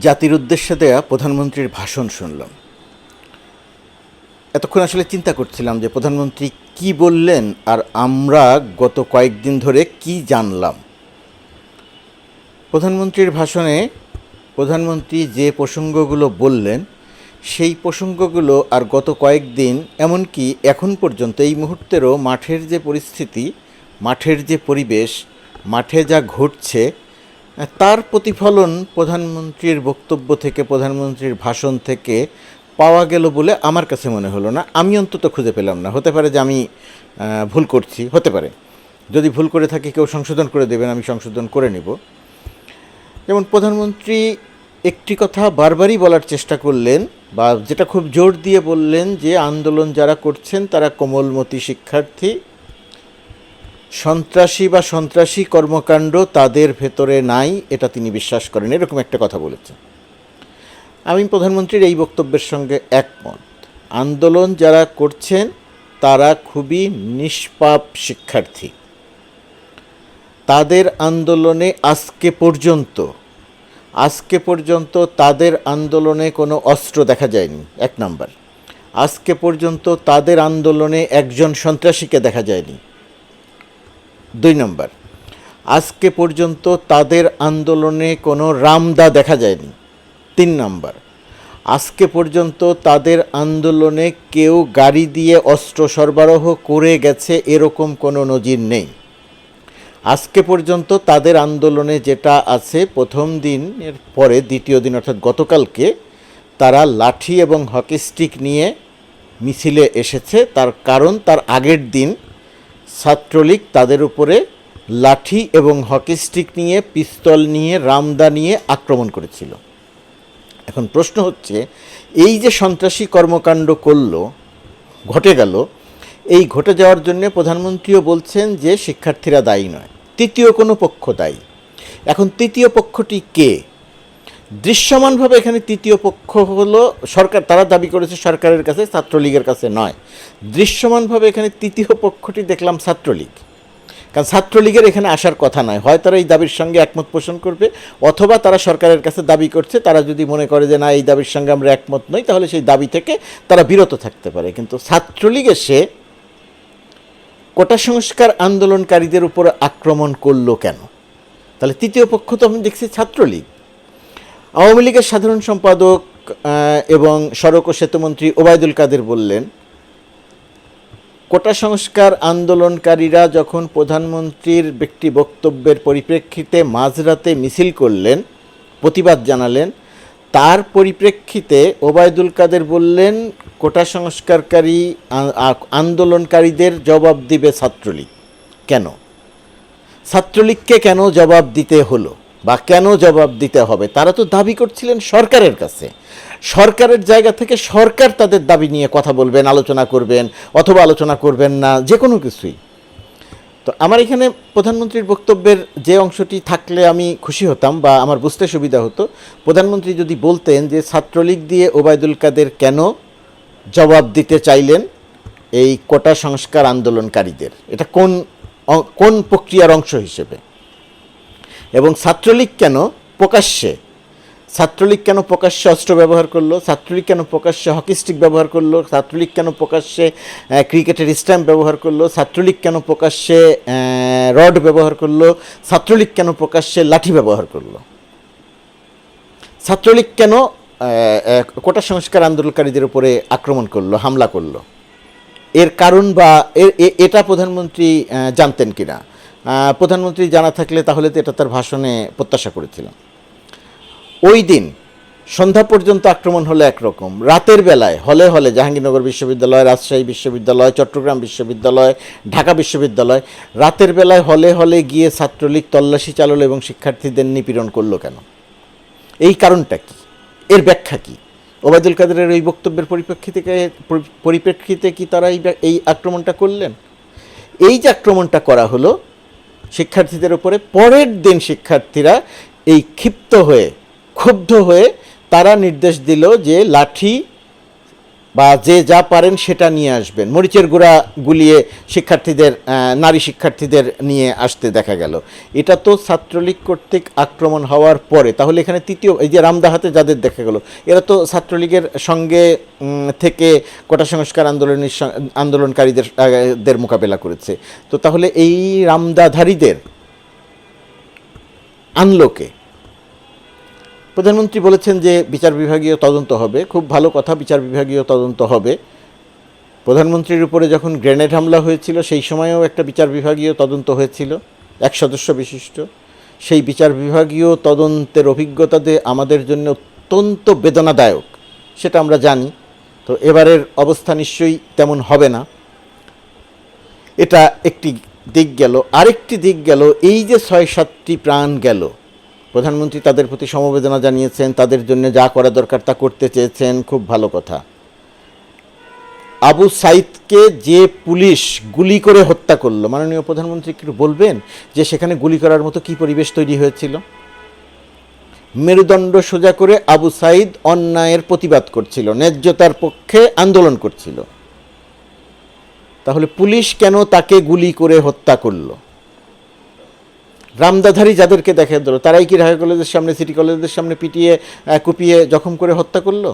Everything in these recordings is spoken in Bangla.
জাতির উদ্দেশ্যে দেয়া প্রধানমন্ত্রীর ভাষণ শুনলাম। এতক্ষণ আসলে চিন্তা করছিলাম যে প্রধানমন্ত্রী কি বললেন আর আমরা গত কয়েকদিন ধরে কি জানলাম। প্রধানমন্ত্রীর ভাষণে প্রধানমন্ত্রী যে প্রসঙ্গগুলো বললেন, সেই প্রসঙ্গগুলো আর গত কয়েকদিন, এমনকি এখন পর্যন্ত এই মুহূর্তেরও মাঠের যে পরিস্থিতি, মাঠের যে পরিবেশ, মাঠে যা ঘটছে তার প্রতিফলন প্রধানমন্ত্রীর বক্তব্য থেকে, প্রধানমন্ত্রীর ভাষণ থেকে পাওয়া গেল বলে আমার কাছে মনে হলো না। আমি অন্তত খুঁজে পেলাম না। হতে পারে যে আমি ভুল করছি। হতে পারে। যদি ভুল করে থাকি, কেউ সংশোধন করে দেবেন, আমি সংশোধন করে নেব। যেমন প্রধানমন্ত্রী একটি কথা বারবারই বলার চেষ্টা করলেন বা যেটা খুব জোর দিয়ে বললেন যে, আন্দোলন যারা করছেন, তারা কোমলমতি শিক্ষার্থী। সন্ত্রাসী বা সন্ত্রাসী কর্মকাণ্ড তাদের ভেতরে নাই, এটা তিনি বিশ্বাস করেন। এরকম একটা কথা বলেছেন। আমি প্রধানমন্ত্রীর এই বক্তব্যের সঙ্গে একমত। আন্দোলন যারা করছেন, তারা খুবই নিষ্পাপ শিক্ষার্থী। তাদের আন্দোলনে আজকে পর্যন্ত আজকে পর্যন্ত তাদের আন্দোলনে কোনো অস্ত্র দেখা যায়নি, এক নাম্বার। আজকে পর্যন্ত তাদের আন্দোলনে একজন সন্ত্রাসীকে দেখা যায়নি। দুই নম্বর, আজকে পর্যন্ত তাদের আন্দোলনে কোনো রামদা দেখা যায়নি। তিন নম্বর, আজকে পর্যন্ত তাদের আন্দোলনে কেউ গাড়ি দিয়ে অস্ত্র সরবরাহ করে গেছে এরকম কোনো নজির নেই। আজকে পর্যন্ত তাদের আন্দোলনে যেটা আছে, প্রথম দিনের পরে দ্বিতীয় দিন অর্থাৎ গতকালকে, তারা লাঠি এবং হকি স্টিক নিয়ে মিছিলে এসেছে। তার কারণ তার আগের দিন ছাত্রলীগ তাদের উপরে লাঠি এবং হকি স্টিক নিয়ে, পিস্তল নিয়ে, রামদা নিয়ে আক্রমণ করেছিল। এখন প্রশ্ন হচ্ছে, এই যে সন্ত্রাসী কর্মকাণ্ড করল, ঘটে গেল, এই ঘটে যাওয়ার জন্য প্রধানমন্ত্রীও বলছেন যে শিক্ষার্থীরা দায়ী নয়, তৃতীয় কোনো পক্ষ দায়ী। এখন তৃতীয় পক্ষটি কে? দৃশ্যমানভাবে এখানে তৃতীয় পক্ষ হলো সরকার, তারা দাবি করেছে সরকারের কাছে, ছাত্রলীগের কাছে নয়। দৃশ্যমানভাবে এখানে তৃতীয় পক্ষটি দেখলাম ছাত্রলীগ। কারণ ছাত্রলীগের এখানে আসার কথা নয়। হয় তারা এই দাবির সঙ্গে একমত পোষণ করবে, অথবা তারা সরকারের কাছে দাবি করছে, তারা যদি মনে করে যে না, এই দাবির সঙ্গে আমরা একমত নই, তাহলে সেই দাবি থেকে তারা বিরত থাকতে পারে। কিন্তু ছাত্রলীগ এসে কোটা সংস্কার আন্দোলনকারীদের উপর আক্রমণ করল কেন? তাহলে তৃতীয় পক্ষ তো আমি দেখছি ছাত্রলীগ। আওয়ামী লীগের সাধারণ সম্পাদক এবং সড়ক ও সেতুমন্ত্রী ওবায়দুল কাদের বললেন, কোটা সংস্কার আন্দোলনকারীরা যখন প্রধানমন্ত্রীর ব্যক্তি বক্তব্যের পরিপ্রেক্ষিতে মাঝরাতে মিছিল করলেন, প্রতিবাদ জানালেন, তার পরিপ্রেক্ষিতে ওবায়দুল কাদের বললেন, কোটা সংস্কারকারী আন্দোলনকারীদের জবাব দিবে ছাত্রলীগ। কেন? ছাত্রলীগকে কেন জবাব দিতে হলো? বা কেন জবাব দিতে হবে? তারা তো দাবি করছিলেন সরকারের কাছে। সরকারের জায়গা থেকে সরকার তাদের দাবি নিয়ে কথা বলবেন, আলোচনা করবেন, অথবা আলোচনা করবেন না যে কোনো কিছুই। তো আমার এখানে প্রধানমন্ত্রীর বক্তব্যের যে অংশটি থাকলে আমি খুশি হতাম বা আমার বুঝতে সুবিধা হতো। প্রধানমন্ত্রী যদি বলতেন যে ছাত্রলীগ দিয়ে ওবায়দুল কাদের কেন জবাব দিতে চাইলেন এই কোটা সংস্কার আন্দোলনকারীদের, এটা কোন কোন প্রক্রিয়ার অংশ হিসেবে? এবং ছাত্রলীগ কেন প্রকাশ্যে? ছাত্রলীগ কেন প্রকাশ্যে অস্ত্র ব্যবহার করল? ছাত্রলীগ কেন প্রকাশ্যে হকি স্টিক ব্যবহার করল? ছাত্রলীগ কেন প্রকাশ্যে ক্রিকেটের স্ট্যাম্প ব্যবহার করল? ছাত্রলীগ কেন প্রকাশ্যে রড ব্যবহার করল? ছাত্রলীগ কেন প্রকাশ্যে লাঠি ব্যবহার করল? ছাত্রলীগ কেন কোটা সংস্কার আন্দোলনকারীদের উপরে আক্রমণ করল, হামলা করল? এর কারণ বা এটা প্রধানমন্ত্রী জানতেন কিনা? প্রধানমন্ত্রী জানা থাকলে তাহলে তো এটা তার ভাষণে প্রত্যাশা করেছিলাম। ওই দিন সন্ধ্যা পর্যন্ত আক্রমণ হলো একরকম। রাতের বেলায়, হলে হলে জাহাঙ্গীরনগর বিশ্ববিদ্যালয়, রাজশাহী বিশ্ববিদ্যালয়, চট্টগ্রাম বিশ্ববিদ্যালয়, ঢাকা বিশ্ববিদ্যালয়, রাতের বেলায়, হলে হলে গিয়ে ছাত্রলীগ তল্লাশি চালালো এবং শিক্ষার্থীদের নিপীড়ন করল কেন? এই কারণটা কি? এর ব্যাখ্যা কি? ওবায়দুল কাদেরের এই বক্তব্যের পরিপ্রেক্ষিতে পরিপ্রেক্ষিতে কি তারা এই এই আক্রমণটা করলেন? এই যে আক্রমণটা করা হলো শিক্ষার্থীদের উপরে পরের দিন শিক্ষার্থীরা এই ক্ষিপ্ত হয়ে, ক্ষুব্ধ হয়ে তারা নির্দেশ দিল যে লাঠি বা যে যা পারেন সেটা নিয়ে আসবেন। মরিচের গুঁড়া গুলিয়ে শিক্ষার্থীদের নারী শিক্ষার্থীদের নিয়ে আসতে দেখা গেল। এটা তো ছাত্রলীগ কর্তৃক আক্রমণ হওয়ার পরে, তাহলে এখানে তৃতীয়, এই যে রামদাহাতে যাদের দেখা গেল, এরা তো ছাত্রলীগের সঙ্গে থেকে কোটা সংস্কার আন্দোলনের আন্দোলনকারীদের দের মোকাবেলা করেছে। তো তাহলে এই রামদাধারীদের আনলোকে প্রধানমন্ত্রী বলেছেন যে বিচার বিভাগীয় তদন্ত হবে। খুব ভালো কথা, বিচার বিভাগীয় তদন্ত হবে। প্রধানমন্ত্রীর উপরে যখন গ্রেনেড হামলা হয়েছিল, সেই সময়েও একটা বিচার বিভাগীয় তদন্ত হয়েছিল, এক সদস্য বিশিষ্ট। সেই বিচার বিভাগীয় তদন্তের অভিজ্ঞতাতে আমাদের জন্য অত্যন্ত বেদনাদায়ক, সেটা আমরা জানি। তো এবারের অবস্থা নিশ্চয়ই তেমন হবে না। এটা একটি দিক গেল। আরেকটি দিক গেল, এই যে ছয় সাতটি প্রাণ গেল প্রধানমন্ত্রী তাদের প্রতি সমবেদনা জানিয়েছেন, তাদের জন্য যা করা দরকার তা করতে চেয়েছেন, খুব ভালো কথা। আবু সাইদকে যে পুলিশ গুলি করে হত্যা করল, মাননীয় প্রধানমন্ত্রী একটু বলবেন যে সেখানে গুলি করার মতো কি পরিবেশ তৈরি হয়েছিল? মেরুদণ্ড সোজা করে আবু সাইদ অন্যায়ের প্রতিবাদ করছিল, ন্যায্যতার পক্ষে আন্দোলন করছিল। তাহলে পুলিশ কেন তাকে গুলি করে হত্যা করল? রামদাধারী যাদেরকে দেখা দিল তারাই কি ঢাকা কলেজের সামনে, সিটি কলেজের সামনে পিটিয়ে কুপিয়ে জখম করে হত্যা করল?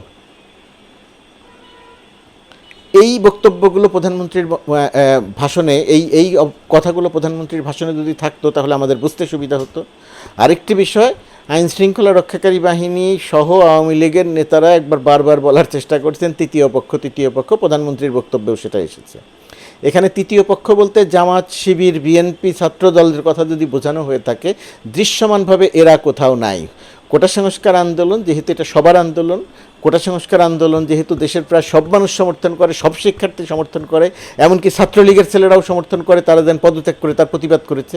এই বক্তব্যগুলো প্রধানমন্ত্রীর ভাষণে, এই এই কথাগুলো প্রধানমন্ত্রীর ভাষণে যদি থাকতো, তাহলে আমাদের বুঝতে সুবিধা হতো। আরেকটি বিষয়, আইন শৃঙ্খলা রক্ষাকারী বাহিনী সহ আওয়ামী লীগের নেতারা একবার বারবার বলার চেষ্টা করছেন, তৃতীয় পক্ষ তৃতীয় পক্ষ, প্রধানমন্ত্রীর বক্তব্যেও সেটা এসেছে। এখানে তৃতীয় পক্ষ বলতে জামাত, শিবির, বিএনপি ছাত্র দলের কথা যদি বোঝানো হয়ে থাকে, দৃশ্যমানভাবে এরা কোথাও নাই। কোটা সংস্কার আন্দোলন যেহেতু এটা সবার আন্দোলন, কোটা সংস্কার আন্দোলন যেহেতু দেশের প্রায় সব মানুষ সমর্থন করে, সব শিক্ষার্থী সমর্থন করে, এমনকি ছাত্রলীগের ছেলেরাও সমর্থন করে, তারা যেন পদত্যাগ করে, তার প্রতিবাদ করেছে।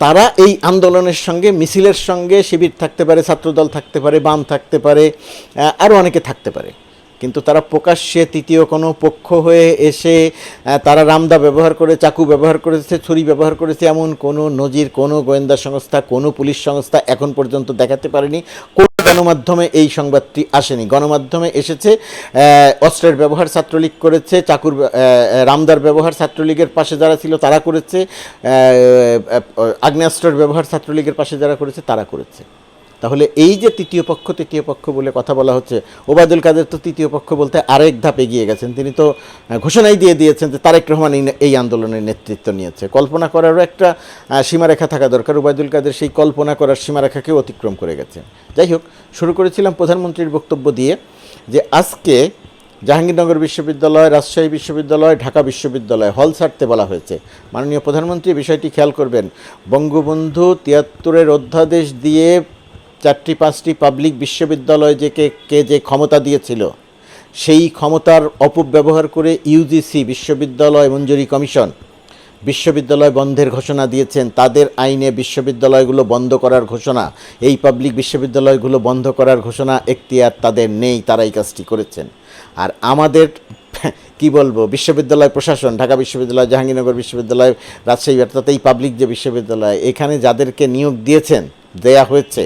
তারা এই আন্দোলনের সঙ্গে, মিছিলের সঙ্গে শিবির থাকতে পারে, ছাত্রদল থাকতে পারে, বাম থাকতে পারে আরও অনেকে থাকতে পারে। কিন্তু তারা প্রকাশ্যে তৃতীয় কোনো পক্ষ হয়ে এসে তারা রামদা ব্যবহার করে, চাকু ব্যবহার করেছে, ছুরি ব্যবহার করেছে, এমন কোনো নজির, কোনো গোয়েন্দা সংস্থা, কোনো পুলিশ সংস্থা এখন পর্যন্ত দেখাতে পারেনি। গণমাধ্যমে এই সংবাদটি আসেনি। গণমাধ্যমে এসেছে অস্ত্রের ব্যবহার ছাত্রলীগ করেছে, চাকুর রামদার ব্যবহার ছাত্রলীগের পাশে যারা ছিল তারা করেছে আগ্নেয়াস্ত্রের ব্যবহার ছাত্রলীগের পাশে যারা করেছে তারা করেছে। তাহলে এই যে তৃতীয় পক্ষ তৃতীয় পক্ষ বলে কথা বলা হচ্ছে, ওবায়দুল কাদের তো তৃতীয় পক্ষ বলতে আরেক ধাপ এগিয়ে গেছেন। তিনি তো ঘোষণাই দিয়ে দিয়েছেন যে তারেক রহমান এই- আন্দোলনের নেতৃত্ব নিয়েছে। কল্পনা করারও একটা সীমারেখা থাকা দরকার। ওবায়দুল কাদের সেই কল্পনা করার সীমারেখাকেও অতিক্রম করে গেছে। যাই হোক, শুরু করেছিলাম প্রধানমন্ত্রীর বক্তব্য দিয়ে যে আজকে জাহাঙ্গীরনগর বিশ্ববিদ্যালয়, রাজশাহী বিশ্ববিদ্যালয়, ঢাকা বিশ্ববিদ্যালয় হল ছাড়তে বলা হয়েছে। মাননীয় প্রধানমন্ত্রী, বিষয়টি খেয়াল করবেন, বঙ্গবন্ধু তিয়াত্তরের অধ্যাদেশ দিয়ে চারটি, পাঁচটি পাবলিক বিশ্ববিদ্যালয় যে কে যে ক্ষমতা দিয়েছিল, সেই ক্ষমতার অপব্যবহার করে ইউজিসি বিশ্ববিদ্যালয় মঞ্জুরি কমিশন, বিশ্ববিদ্যালয় বন্ধের ঘোষণা দিয়েছেন। তাদের আইনে বিশ্ববিদ্যালয়গুলো বন্ধ করার ঘোষণা, এই পাবলিক বিশ্ববিদ্যালয়গুলো বন্ধ করার ঘোষণা এখতিয়ার তাদের নেই তারা এই কাজটি করেছেন। আর আমাদের, কি বলব, বিশ্ববিদ্যালয় প্রশাসন, ঢাকা বিশ্ববিদ্যালয়, জাহাঙ্গীরনগর বিশ্ববিদ্যালয়, রাজশাহী, অর্থাৎ এই পাবলিক যে বিশ্ববিদ্যালয়, এখানে যাদেরকে নিয়োগ দিয়েছেন দেয়া হয়েছে,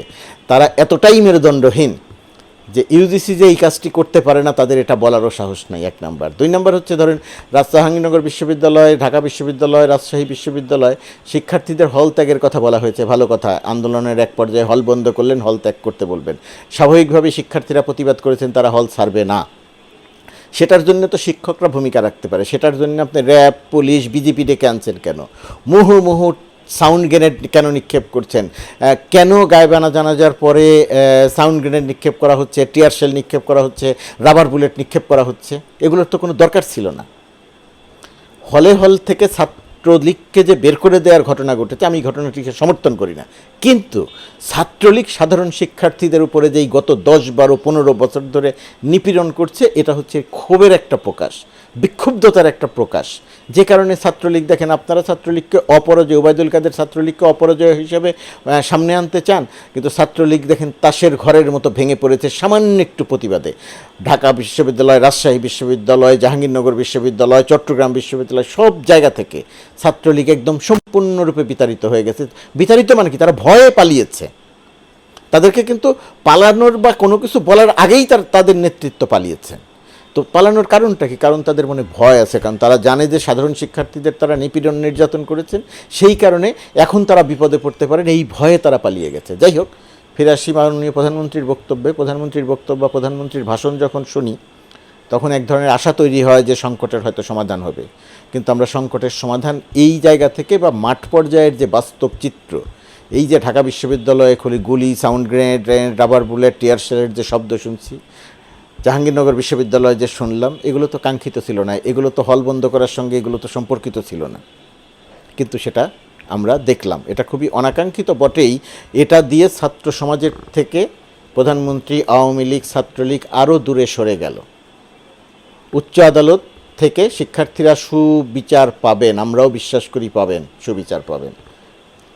তারা এতটাই মেরুদণ্ডহীন যে ইউজিসি যে এই কাজটি করতে পারে না, তাদের এটা বলারও সাহস নাই, এক নাম্বার। দুই নাম্বার হচ্ছে, ধরেন রাজ জাহাঙ্গীরনগর বিশ্ববিদ্যালয়, ঢাকা বিশ্ববিদ্যালয়, রাজশাহী বিশ্ববিদ্যালয়, শিক্ষার্থীদের হল ত্যাগের কথা বলা হয়েছে, ভালো কথা। আন্দোলনের এক পর্যায়ে হল বন্ধ করলেন, হল ত্যাগ করতে বলবেন। স্বাভাবিকভাবে শিক্ষার্থীরা প্রতিবাদ করেছেন, তারা হল ছাড়বে না। সেটার জন্য তো শিক্ষকরা ভূমিকা রাখতে পারে, সেটার জন্য আপনি র্যাব, পুলিশ, বিজেপি ডেকে আনছেন কেন? মুহু মুহু সাউন্ড গ্রেনেড কেন নিক্ষেপ করছেন? কেন গায়েবানা জানাজার পরে সাউন্ড গ্রেনেড নিক্ষেপ করা হচ্ছে, টিয়ার শেল নিক্ষেপ করা হচ্ছে, রাবার বুলেট নিক্ষেপ করা হচ্ছে? এগুলোর তো কোনো দরকার ছিল না। হলে হল থেকে ছাত্রলীগকে যে বের করে দেওয়ার ঘটনা ঘটেছে, আমি ঘটনাটিকে সমর্থন করি না। কিন্তু ছাত্রলীগ সাধারণ শিক্ষার্থীদের উপরে যেই গত দশ, বারো, পনেরো বছর ধরে নিপীড়ন করছে, এটা হচ্ছে ক্ষোভের একটা প্রকাশ। বিক্ষুব্ধতার একটা প্রকাশ। যে কারণে ছাত্রলীগ দেখেন, আপনারা ছাত্রলীগকে অপরাজয় ওবায়দুল কাদের ছাত্রলীগকে অপরাজয় হিসেবে সামনে আনতে চান, কিন্তু ছাত্রলীগ দেখেন তাসের ঘরের মতো ভেঙে পড়েছে সামান্য একটু প্রতিবাদে। ঢাকা বিশ্ববিদ্যালয়, রাজশাহী বিশ্ববিদ্যালয়, জাহাঙ্গীরনগর বিশ্ববিদ্যালয়, চট্টগ্রাম বিশ্ববিদ্যালয়, সব জায়গা থেকে ছাত্রলীগ একদম সম্পূর্ণরূপে বিতাড়িত হয়ে গেছে। বিতাড়িত মানে কি? তারা ভয়ে পালিয়েছে। তাদেরকে কিন্তু পালানোর বা কোনো কিছু বলার আগেই তার, তাদের নেতৃত্ব পালিয়েছেন। তো পালানোর কারণটা কি? কারণ তাদের মনে ভয় আছে, কারণ তারা জানে যে সাধারণ শিক্ষার্থীদের তারা নিপীড়ন নির্যাতন করেছেন, সেই কারণে এখন তারা বিপদে পড়তে পারেন, এই ভয়ে তারা পালিয়ে গেছে। যাই হোক, ফিরে আসি মাননীয় প্রধানমন্ত্রীর বক্তব্যে। প্রধানমন্ত্রীর বক্তব্য বা প্রধানমন্ত্রীর ভাষণ যখন শুনি, তখন এক ধরনের আশা তৈরি হয় যে সংকটের হয়তো সমাধান হবে। কিন্তু আমরা সংকটের সমাধান এই জায়গা থেকে বা মাঠ পর্যায়ের যে বাস্তব চিত্র, এই যে ঢাকা বিশ্ববিদ্যালয়ে খুলি গুলি, sound grenade rubber bullet, tear শেলের যে শব্দ শুনছি জাহাঙ্গীরনগর বিশ্ববিদ্যালয়ে যে শুনলাম, এগুলো তো কাঙ্ক্ষিত ছিল না। এগুলো তো হল বন্ধ করার সঙ্গে এগুলো তো সম্পর্কিত ছিল না। কিন্তু সেটা আমরা দেখলাম। এটা খুবই অনাকাঙ্ক্ষিত, বটেই। এটা দিয়ে ছাত্র সমাজের থেকে প্রধানমন্ত্রী, আওয়ামী লীগ, ছাত্রলীগ আরও দূরে সরে গেল। উচ্চ আদালত থেকে শিক্ষার্থীরা সুবিচার পাবেন, আমরাও বিশ্বাস করি পাবেন, সুবিচার পাবেন।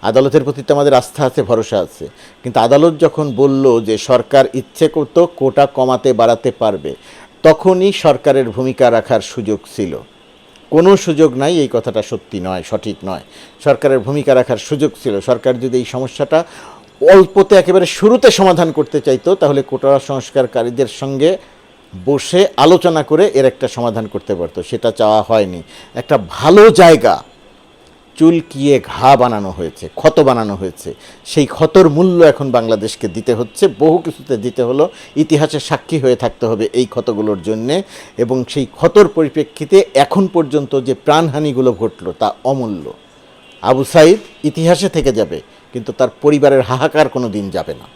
আদালতের প্রতি তো আমাদের আস্থা আছে, ভরসা আছে। কিন্তু আদালত যখন বলল যে সরকার ইচ্ছে করতো কোটা কমাতে, বাড়াতে পারবে, তখনই সরকারের ভূমিকা রাখার সুযোগ ছিল। কোনো সুযোগ নাই, এই কথাটা সত্যি নয়, সঠিক নয়। সরকারের ভূমিকা রাখার সুযোগ ছিল। সরকার যদি এই সমস্যাটা অল্পতে একেবারে শুরুতে সমাধান করতে চাইতো, তাহলে কোটা সংস্কারকারীদের সঙ্গে বসে আলোচনা করে এর একটা সমাধান করতে পারতো। সেটা চাওয়া হয়নি। একটা ভালো জায়গা চুলকিয়ে ঘা বানানো হয়েছে, ক্ষত বানানো হয়েছে। সেই ক্ষতর মূল্য এখন বাংলাদেশকে দিতে হচ্ছে। বহু কিছুতে দিতে হলো। ইতিহাসে সাক্ষী হয়ে থাকতে হবে এই ক্ষতগুলোর জন্যে। এবং সেই ক্ষতর পরিপ্রেক্ষিতে এখন পর্যন্ত যে প্রাণহানিগুলো ঘটলো তা অমূল্য। আবু সাইদ ইতিহাসে থেকে যাবে, কিন্তু তার পরিবারের হাহাকার কোনো দিন যাবে না।